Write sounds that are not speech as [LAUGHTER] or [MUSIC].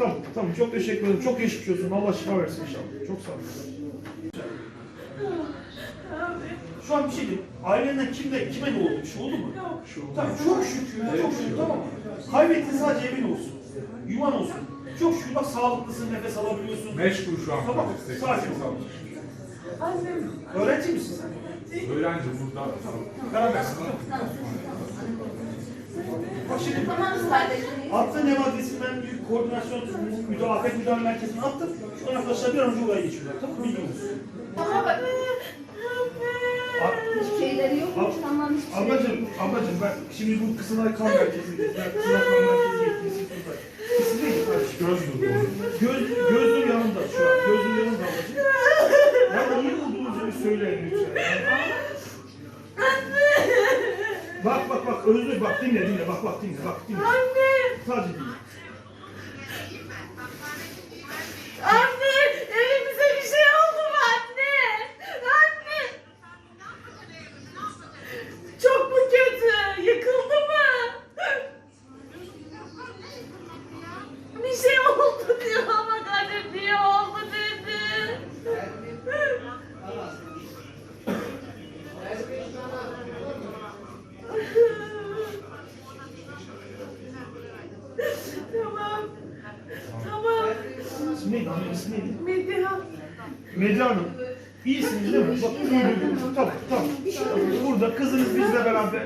Tamam, tamam. Çok teşekkür ederim. Çok geçmiş olsun. Allah şifa versin inşallah. Çok sağ olun. Şu an bir şey değil. Ailenden kimde, kime ne oldu? Bir şey oldu mu? Yok. Tamam, çok şükür, çok şükür, tamam mı? Kaybettin sadece emin olsun. Yuvan olsun. Çok şükür bak sağlıklısın, nefes alabiliyorsun. Meşgul şu an. Tamam, sakin ol. Annem. Öğrenci misin sen? Öğrenci burada. Berabersin. Bak şimdi Tamam kardeşim. attığın ev adresinden bir koordinasyon müdahale, afet müdahale merkezine attım. Şu an arkadaşlar bir an önce olaya geçiyorlar. Tamam mı? Bana bak. A- Hiçbir şeyleri yok. Ab- Tamam hiçbir şey Ablacım, ablacım ben şimdi bu Kızılay Kan Merkezi, ben Kızılay Kan Merkezi yetkilisi burada. İsim neydi kardeşim? Göz nuru. Göz, gözlüğün yanında şu an. Gözlüğün yanında ablacığım. Yani iyi olduğunuzu bir söyleyin lütfen. Bak bak bak Özgür bak dinle dinle bak bak dinle bak dinle. Anne. Sadece dinle. Anne. Evimize bir şey oldu mu anne? Anne. Çok mu kötü? Yıkıldı mı? Bir şey oldu diyor ama anne diye oldu dedi. [LAUGHS] tamam. Tamam. İsim neydi? Anne isim neydi? Medya. Medya Hanım. İyisiniz değil mi? Bak, tamam, tamam. Burada kızınız bizle beraber